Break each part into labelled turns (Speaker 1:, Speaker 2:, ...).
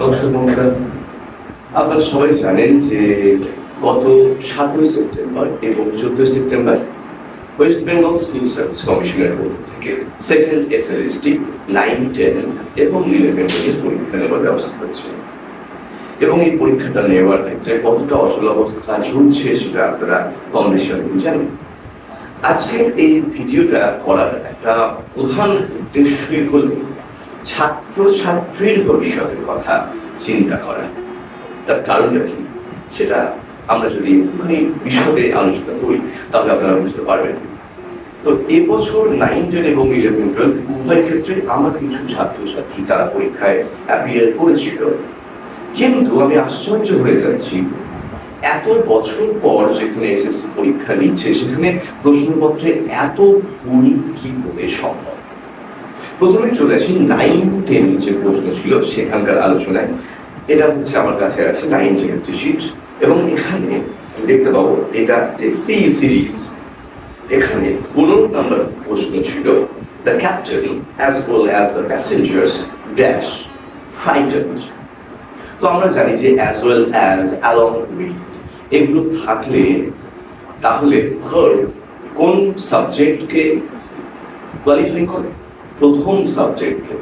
Speaker 1: নমস্কার নমস্কার আপনারা সবাই জানেন যে গত সাতই সেপ্টেম্বর এবং চোদ্দই September West Bengal school service কমিশনের পক্ষ থেকে সেকেন্ড এসএলএসটি নাইন, টেন এবং ইলেভেন এর পরীক্ষা নেওয়ার ব্যবস্থা হয়েছে এবং এই পরীক্ষাটা নেওয়ার ক্ষেত্রে কতটা অচল অবস্থা, চলছে সেটা আপনারা কম বেশি জানেন। আজকের এই ভিডিওটা করার একটা প্রধান উদ্দেশ্যই হল ছাত্র ছাত্রীর ভবিষ্যতের কথা চিন্তা করা। তার কারণটা কি? সেটা আমরা যদি একটুখানি বিশদে আলোচনা করি, তাহলে আপনারা বুঝতে পারবেন। তো এবছর নাইন টেন এবং ইলেভেন টুয়েলভ উভয় ক্ষেত্রে আমার কিছু ছাত্রছাত্রী তারা পরীক্ষায় অ্যাপিয়ার করেছিল। কিন্তু আমি আশ্চর্য হয়ে যাচ্ছি, এত বছর পর যেখানে এসএসসি পরীক্ষা নিচ্ছে, সেখানে প্রশ্নপত্রে এত ভুল কি করে সম্ভব? প্রথমে চলে আসি নাইন টেন যে প্রশ্ন ছিল সেখানকার আলোচনায়। এটা হচ্ছে আমার কাছে আছে নাইন টেন একটি শিট এবং এখানে দেখতে পাবো এটা যে সি সিরিজ এখানে পনেরো নম্বর প্রশ্ন ছিল the captain as well as the passengers dash frightened তো আমরা জানি যে as well as along with এগুলো থাকলে তাহলে ভার্ব কোন সাবজেক্টকে কোয়ালিফাই করে? প্রথম সাবজেক্টকে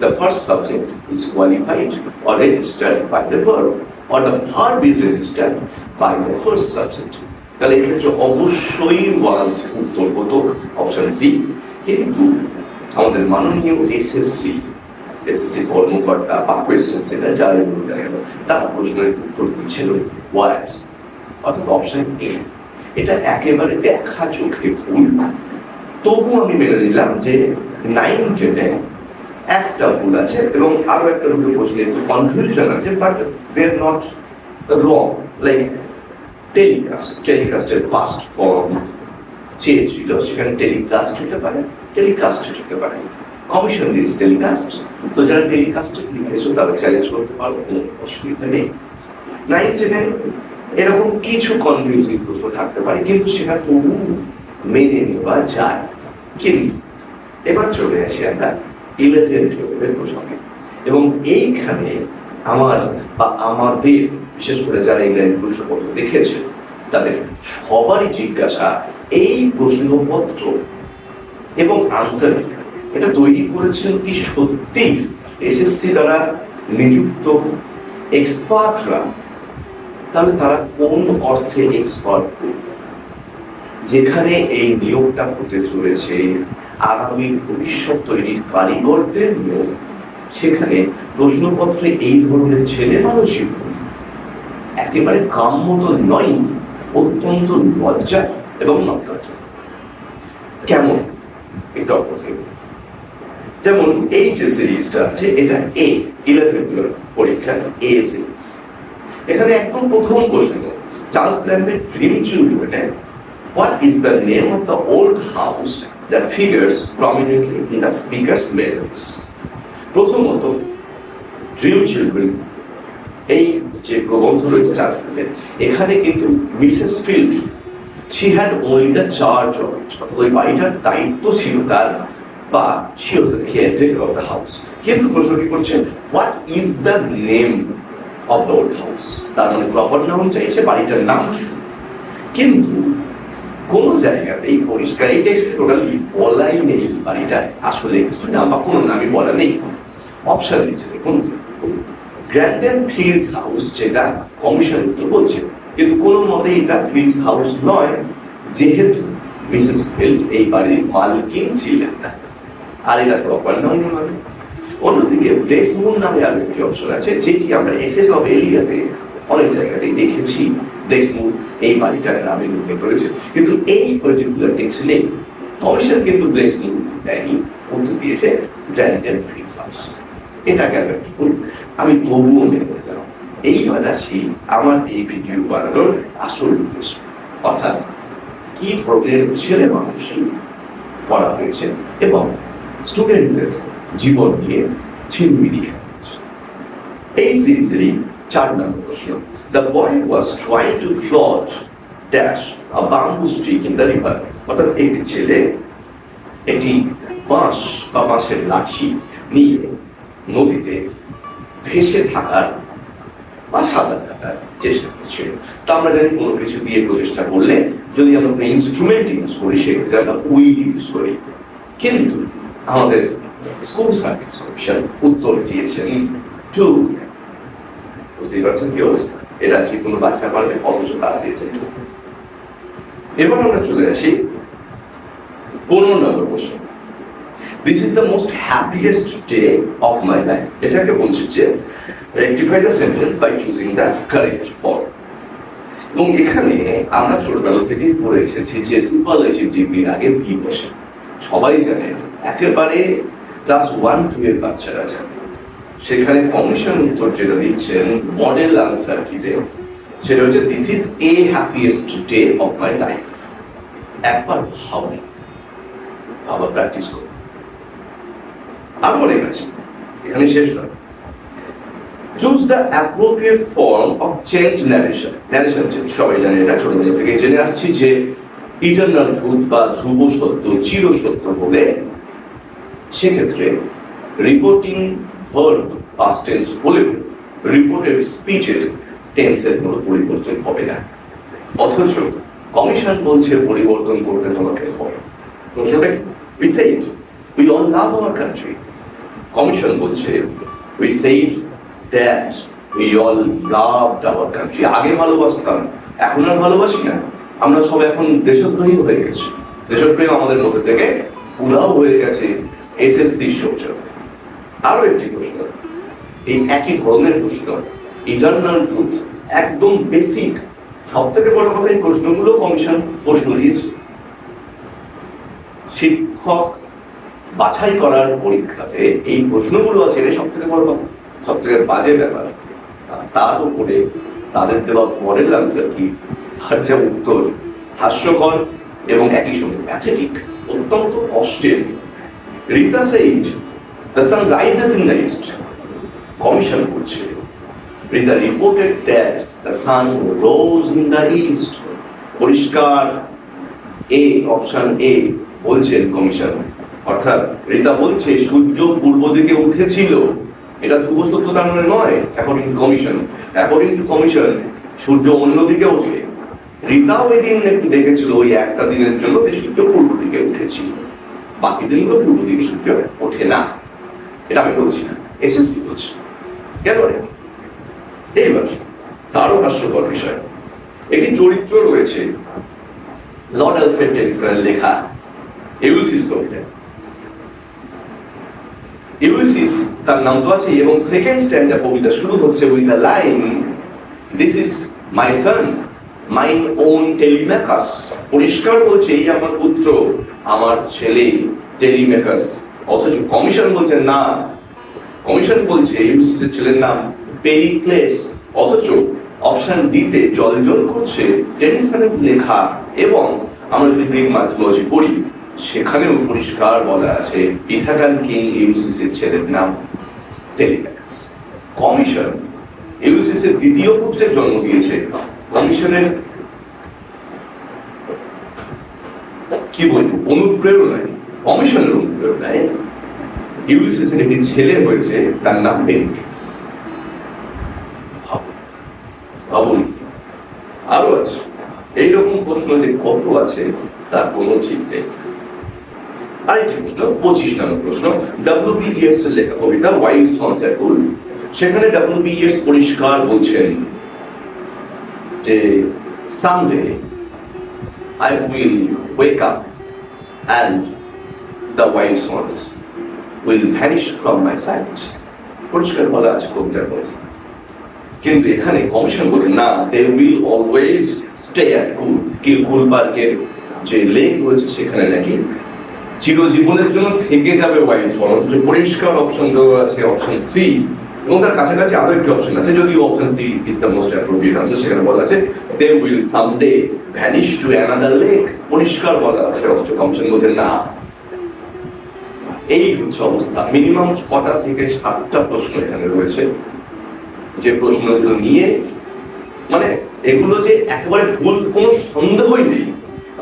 Speaker 1: the first subject is qualified or registered by the verb or the verb is registered by the first subject তাহলে এক্ষেত্রে অবশ্যই ওয়াজ উত্তর হতো অপশন সি কিন্তু আমাদের মাননীয় এসএসসি এসএসসি কর্মকর্তা বা কোয়েশ্চেন সেন্টার যারা কেন তারা প্রশ্নের উত্তর দিচ্ছিল ওয়ার অর্থাৎ অপশন এ এটা একেবারে দেখা চোখে ভুল তবু আমি মেনে নিলাম যে নাইন টেনে একটা ভুল আছে এবং আরও একটা দুটো প্রশ্নে একটু কনফিউশন আছে but they are not wrong like telecast টেলিকাস্টের past form চেয়েছিল, সেখানে টেলিকাস্ট হতে পারে টেলিকাস্ট হতে পারে। কমিশন দিয়েছে টেলিকাস্ট তো যারা টেলিকাস্ট লিখেছো, তারা চ্যালেঞ্জ করতে পারবে কোনো অসুবিধা নেই। নাইন টেনে এরকম কিছু কনফিউজিং প্রশ্ন থাকতে পারে, কিন্তু সেটা তবু মেনে নেওয়া যায়। কিন্তু এবার চলে আসি আমরা ইলেভেন টুয়েলভের প্রসঙ্গে। এবং এইখানে আমার বা আমাদের, বিশেষ করে যারা ইংরেজি প্রশ্নপত্র দেখেছে, তাদের সবারই জিজ্ঞাসা, এই প্রশ্নপত্র এবং আনসার এটা তৈরি করেছেন কি সত্যি এসএসসি দ্বারা নিযুক্ত এক্সপার্টরা তাহলে তারা কোন অর্থে এক্সপার্ট যেখানে এই নিয়োগটা হতে চলেছে আগামী ভবিষ্যৎ তৈরির কারিগরদের নিয়োগ সেখানে প্রশ্নপত্রে এই ধরনের ছেলে মানুষই একেবারে কাম্য তো নয়, অত্যন্ত লজ্জা এবং নজ্জা কেমন? এটা অপরকে যেমন এই যে সিরিজটা আছে, এটা এ ইলেভেন পরীক্ষার এ সিরিজ এখানে একদম প্রথম প্রশ্ন, চার্লস ল্যাম্বের ড্রিম চিলড্রেনে What is the name of the old house that figures prominently in the speaker's mails? প্রথমত ড্রিম চিলড্রেন এই যে প্রবন্ধ রয়েছে চার্লসের এখানে কিন্তু Mrs Field she had only the charge of অর্থাৎ ওই বাড়িটার দায়িত্ব ছিল তার, বা she was the caretaker of the house কিন্তু প্রশ্ন কি করছেন what is the name of the old house তার মানে প্রপার নাম চাইছে বাড়িটার নাম কিন্তু কোন জায়গাতেই পরিষ্কার, এই টোটালি বলাই নেই বাড়িটা, আসলে নাম বা কোনো নামই বলা নেই। অপশন দিচ্ছে, দেখুন। গ্র্যান্ডেন ফিল্ডস হাউস যেটা কমিশন তো বলছে, কিন্তু কোনো মতেই এটা ফিল্ডস হাউস নয়, যেহেতু মিসেস ফিল্ড এই বাড়ির মালকিন ছিলেন না আর এটা প্রপার নাম নয় অন্যদিকে ডেসমুন নামে আর একটি অপশন আছে, যেটি আমরা এসএস অফ এলিয়াতে অনেক জায়গাতেই দেখেছি। ডেসমুন এই বাড়িটার নামে উল্লেখ করেছে কিন্তু এই পার্টিকুলার টেক্সট নেই। কমিশন কিন্তু ডেসমুন দেয়নি, উত্তর দিয়েছে গ্র্যান্ডেন ফিক্স হাউস এটা কেন কি বলুন আমি তবুও মেনে নিলাম এইবার আসি আমার এই ভিডিও বানানোর আসল উদ্দেশ্য। অর্থাৎ কি ধরনের ছেলে মানুষ করা হয়েছে এবং স্টুডেন্টদের জীবন নিয়ে হচ্ছে। এই সিরিজেরই চার প্রশ্ন the boy was trying to float dash a bamboo stick in the river অর্থাৎ একটি ছেলে, একটি বাঁশ বা বাঁশের লাঠি নিয়ে নদীতে ভেসে থাকার বা সাঁতার কাটার চেষ্টা করছিল তা আমরা জানি কোনো কিছু দিয়ে প্রচেষ্টা করলে যদি আমরা কোনো ইনস্ট্রুমেন্ট ইউজ করি, সেক্ষেত্রে আমরা উইড ইউজ করি। কিন্তু আমাদের স্কুল সার্ভিস কমিশন উত্তর দিয়েছেন টু বুঝতেই পারছেন কি অবস্থা? এটা যে কোনো বাচ্চা পারবে অথচ তারা দিয়েছেন টু এবার আমরা চলে আসি পনেরো number this is the most happiest day of my life এটাকে বলছি যে rectify the sentence by choosing the correct form এবং এখানে আমরা ছোটবেলা থেকেই পড়ে এসেছি যে সুপারলেটিভ ডিগ্রির আগে বি বসে। সবাই জানে, একেবারে ক্লাস ওয়ান টু এর বাচ্চারা জানে। সেখানে কমিশন উত্তর যেটা দিচ্ছেন মডেল আনসার কি দেব সেটা হচ্ছে this is a happiest day of my life একবার ভাবো আবার প্র্যাকটিস করো। আরও অনেক আছে এখানে শেষ নয়। Choose the appropriate form of change narration narration change সবাই জানে এটা, ছোটবেলা থেকে জেনে আসছি যে ইটারনাল ট্রুথ বা ধ্রুব সত্য, চির সত্য বলে সেক্ষেত্রে রিপোর্টিং ভার্ব পাস্ট টেন্স হলেও রিপোর্টেড স্পিচের টেন্সের কোনো পরিবর্তন হবে না। অথচ কমিশন বলছে পরিবর্তন করতে তোমাকে হবে। প্রশ্নটা কি? We said we all love our country commission বলছে we said that we all loved our country আগে ভালোবাসতাম, এখন আর ভালোবাসি না। আমরা সব এখন দেশপ্রেমী হয়ে গেছি। দেশপ্রেম আমাদের মধ্যে থেকে উদাও হয়ে গেছে। এসএসসি সূচক। আরও একটি প্রশ্ন। এই একই ধরনের প্রশ্ন, ইটারনাল ট্রুথ, একদম বেসিক সব থেকে বড় কথা এই প্রশ্নগুলো কমিশন প্রশ্ন দিয়েছে। শিক্ষক বাছাই করার পরীক্ষাতে এই প্রশ্নগুলো আছে এটা সব থেকে বড় কথা। সব থেকে বাজে ব্যাপার। তার উপরে তাদের দেওয়া মডেল আনসার কি? তার যা উত্তর, হাস্যকর এবং একই সঙ্গে প্যাথেটিক অত্যন্ত কষ্টের। Rita said the sun rises in the east commission করছে Rita reported that the sun rose in the east পরিষ্কার এ অপশন এ বলছেন কমিশন অর্থাৎ রিতা বলছে, সূর্য পূর্ব দিকে উঠেছিল। এটা ধ্রুব সত্য তার মানে নয় according to commission according to commission সূর্য অন্যদিকে ওঠে। রিতাও ওই দিন একটু দেখেছিল, ওই একটা দিনের জন্য যে সূর্য পূর্ব দিকে উঠেছিল। বাকি দিনগুলো পূর্ব দিকে সূর্য ওঠে না। এটা আমি বলছি না, এসএসসি বলছি। কেন এইবার আরও হাস্যকর বিষয়। একটি চরিত্র রয়েছে লর্ড লেখা ইউলিসিস কবিতা। ইউলিসিস তার নাম তো আছে এবং সেকেন্ড স্ট্যান্ডার কবিতা শুরু হচ্ছে with the line this is my son mine own Telemachus পরিষ্কার বলছে, এই আমার পুত্র, আমার ছেলে টেলিম্যাকাস অথচ কমিশন বলছে না। কমিশন বলছে ইউলিসিসের ছেলের নাম পেরিক্লেস অথচ অপশন ডিতে জলজল করছে টেনিসনের লেখা এবং আমরা যদি গ্রিক মাইথোলজি পড়ি, সেখানেও পরিষ্কার বলা আছে ইথাকান কিং ইউসিসের ছেলের নাম টেলিম্যাকাস কমিশন ইউসিসের দ্বিতীয় পুত্রের জন্ম দিয়েছে। কমিশনের কি বলব, অনুপ্রেরণায়। কমিশনের অনুপ্রেরণায় ইউলিসিসের একটি ছেলে হয়েছে, তার নাম পেরিক্লিস আরও আছে। এইরকম প্রশ্ন যে কত আছে, তার কোনো ঠিক নেই। আরেকটি প্রশ্ন, পঁচিশ নম্বর প্রশ্ন। ডাব্লিউ বি ইয়েস এর লেখা কবিতা ওয়াইল্ড সনস এট গুল সেখানে ডাব্লিউ বি ইয়েস পরিষ্কার বলছেন যে someday I will wake up and the wild swans will vanish from my sight পরিষ্কার বলা আছে কবিতার মধ্যে কিন্তু এখানে কমিশন বলছে না they will always stay at Coole কি কুল পার্কের যে লেক রয়েছে সেখানে নাকি চিরজীবনের জন্য থেকে যাবে ওয়াইন সন অথচ পরিষ্কার অপশন দেওয়া আছে অপশন সি এবং তার কাছাকাছি আরও একটি অপশন আছে, যদিও option C is the most appropriate answer সেখানে বলা আছে they will someday vanish to another lake পরিষ্কার বলা আছে, অথচ কমিশন বলছে, না এই হচ্ছে অবস্থা মিনিমাম ছটা থেকে সাতটা প্রশ্ন এখানে রয়েছে। যে প্রশ্নগুলো নিয়ে মানে এগুলো যে একেবারে ভুল, কোনো সন্দেহই নেই।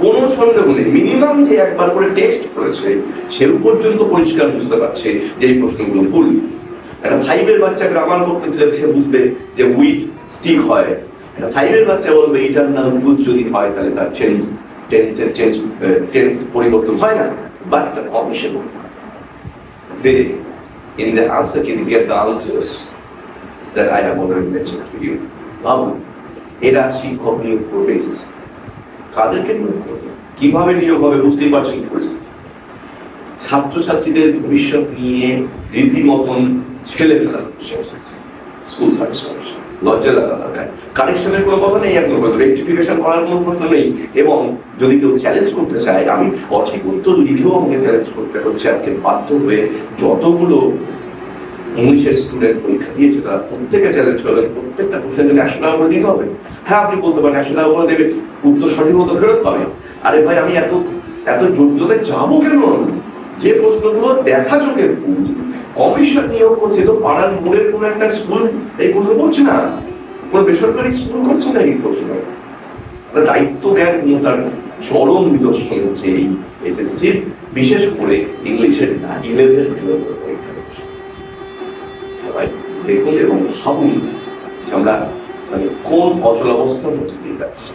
Speaker 1: কোনো সন্দেহ নেই। মিনিমাম যে একবার করে টেক্সট রয়েছে, সেও পর্যন্ত পরিষ্কার বুঝতে পারছে যে এই প্রশ্নগুলো ভুল। একটা ফাইভের বাচ্চা গ্রামার করতে দিলে সে বুঝবে যে উইথ স্টিক হয়। একটা ফাইভের বাচ্চা বলবে এটার নাম উইথ যদি হয়, তাহলে তার চেঞ্জ টেন্সের চেঞ্জ টেন্স পরিবর্তন হয় না। But the commission they, in the answer, can get the answers that I have already mentioned to you. ভাবুন এরা শিক্ষক নিয়োগ করবে এসেছে কাদেরকে নিয়োগ করবে? কীভাবে নিয়োগ হবে বুঝতেই পারছেন পরিস্থিতি। ছাত্রছাত্রীদের ভবিষ্যৎ নিয়ে রীতিমতন ছেলে ফেলা স্কুল সার্ভিস কমিশন লজ্জা লাগা দরকার। কানেকশনের কোনো কথা নেই এখন রেক্টিফিকেশন করার কোনো প্রশ্ন নেই। এবং যদি কেউ চ্যালেঞ্জ করতে চায়, আমি সঠিক উত্তর লিখেও আমাকে চ্যালেঞ্জ করতে হচ্ছে। আজকে বাধ্য হয়ে যতগুলো ইংলিশের স্টুডেন্ট পরীক্ষা দিয়েছে, তারা প্রত্যেকে চ্যালেঞ্জ করবেন প্রত্যেকটা একশো টাকা করে দিতে হবে। হ্যাঁ আপনি বলতে পারেন টাকা করে দেবে, উত্তর সঠিক মতো ফেরত পাবে। আরে ভাই, আমি এত এত জটিলতায় যাব কেন? যে প্রশ্নগুলো দেখা চোখের কমিশন নিয়োগ করছে, তো পাড়ার মোড়ের কোনো একটা স্কুল এই প্রশ্ন করছে না? কোনো বেসরকারি স্কুল করছে না এই প্রশ্ন? দায়িত্ব জ্ঞান নিয়ে তার চরম নিদর্শন হচ্ছে এই এসএসসির বিশেষ করে ইংলিশের না ইলেভেন পরীক্ষা দেখুন এবং ভাবুন যে আমরা মানে কোন অচলাবস্থার মধ্যে দিয়ে যাচ্ছি।